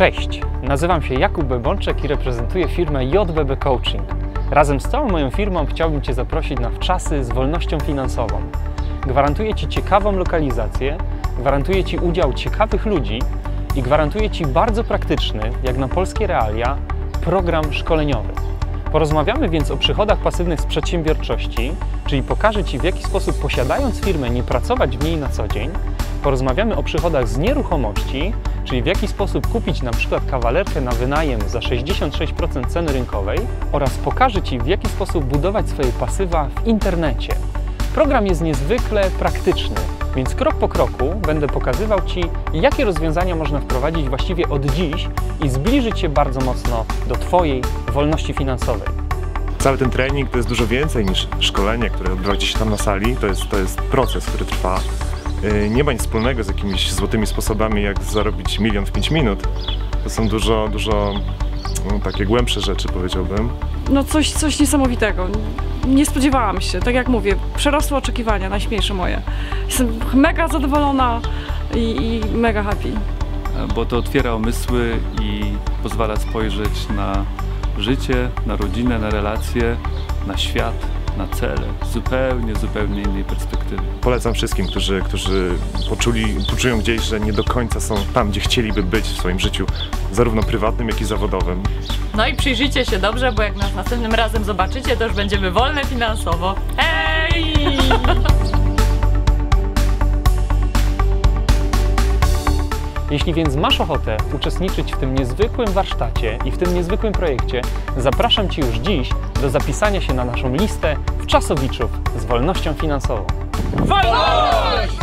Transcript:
Cześć, nazywam się Jakub Bebączek i reprezentuję firmę JBB Coaching. Razem z całą moją firmą chciałbym Cię zaprosić na wczasy z wolnością finansową. Gwarantuję Ci ciekawą lokalizację, gwarantuję Ci udział ciekawych ludzi i gwarantuję Ci bardzo praktyczny, jak na polskie realia, program szkoleniowy. Porozmawiamy więc o przychodach pasywnych z przedsiębiorczości, czyli pokażę Ci w jaki sposób posiadając firmę nie pracować w niej na co dzień. Porozmawiamy o przychodach z nieruchomości, czyli w jaki sposób kupić na przykład kawalerkę na wynajem za 66% ceny rynkowej oraz pokażę Ci w jaki sposób budować swoje pasywa w internecie. Program jest niezwykle praktyczny, więc krok po kroku będę pokazywał Ci, jakie rozwiązania można wprowadzić właściwie od dziś i zbliżyć się bardzo mocno do Twojej wolności finansowej. Cały ten trening to jest dużo więcej niż szkolenie, które odbywa się tam na sali. To jest, to jest proces, który trwa. Yy, Nie ma nic wspólnego z jakimiś złotymi sposobami, jak zarobić milion w 5 minut. To są dużo, dużo no, takie głębsze rzeczy, powiedziałbym. no coś, coś niesamowitego. Nie spodziewałam się, tak jak mówię, przerosło oczekiwania, najśmiejsze moje. Jestem mega zadowolona i, i mega happy. bo to otwiera umysły i pozwala spojrzeć na życie, na rodzinę, na relacje, na świat, na cele z zupełnie, zupełnie innej perspektywy. Polecam wszystkim, którzy, którzy poczuli, poczują gdzieś, że nie do końca są tam, gdzie chcieliby być w swoim życiu, zarówno prywatnym, jak i zawodowym. No i przyjrzyjcie się dobrze, bo jak nas następnym razem zobaczycie, to już będziemy wolne finansowo. Hej! Jeśli więc masz ochotę uczestniczyć w tym niezwykłym warsztacie i w tym niezwykłym projekcie, zapraszam Cię już dziś do zapisania się na naszą listę wczasowiczów z wolnością finansową. Wolność!